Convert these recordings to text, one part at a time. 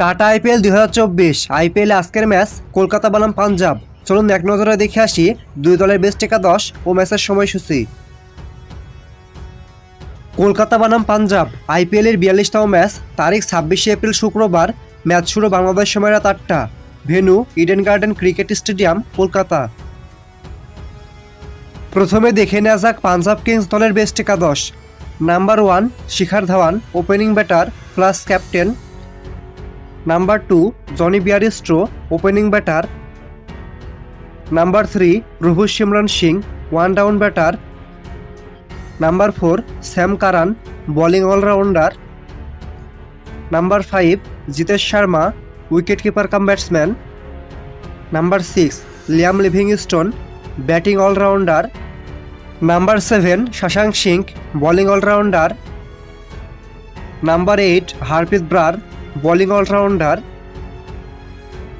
Tata IPL দুই হাজার চব্বিশ। আইপিএল আজকের ম্যাচ কলকাতা বনাম পাঞ্জাব। চলুন এক নজরে দেখে আসি দুই দলের বেস্ট একাদশ ও ম্যাচের সময়সূচি। কলকাতা বনাম পাঞ্জাব। আইপিএলের বিয়াল্লিশতম ম্যাচ, তারিখ ছাব্বিশে এপ্রিল শুক্রবার। ম্যাচ শুরু বাংলাদেশ সময় রাত আটটা। Venue Eden Garden cricket stadium, Kolkata. প্রথমে দেখে নেওয়া যাক পাঞ্জাব কিংস দলের বেস্ট একাদশ। Number one Shikhar Dhawan, opening batter, plus captain number two Jonny Bairstow opening batter number three Prabhsimran Singh one down batter number four Sam Curran bowling allrounder number five Jitesh Sharma wicket keeper cum batsman number six Liam Livingstone batting allrounder number seven Shashank Singh bowling allrounder number eight Harpreet Brar bowling allrounder,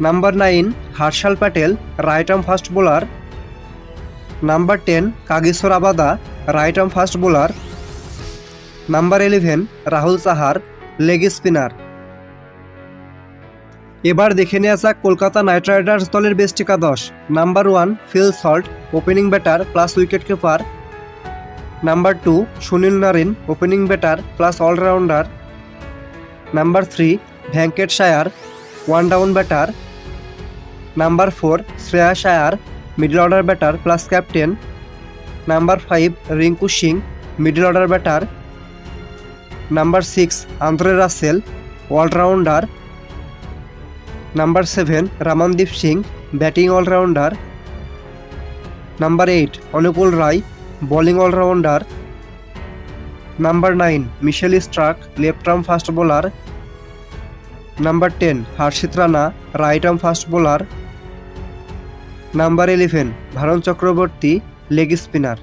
number nine Harshal Patel, right arm fast bowler, number ten Kagiso Rabada, right arm fast bowler, number eleven Rahul Chahar, leg spinner. এবার দেখে নেওয়া যাক Kolkata Knight Riders দলের best একাদশ। Number one Phil Salt, opening batter plus wicket keeper. Number two Sunil Narine, opening batter plus allrounder. Number three Venkatesh Iyer one down batter number four Shreyas Iyer middle order batter plus captain number five Rinku Singh middle order batter number six Andre Russell allrounder number seven Ramandeep Singh batting allrounder number eight Anukul Roy bowling allrounder number nine Mitchell Starc left arm fast bowler number ten Harshit Rana right arm fast bowler number eleven Varun Chakravarthy leg spinner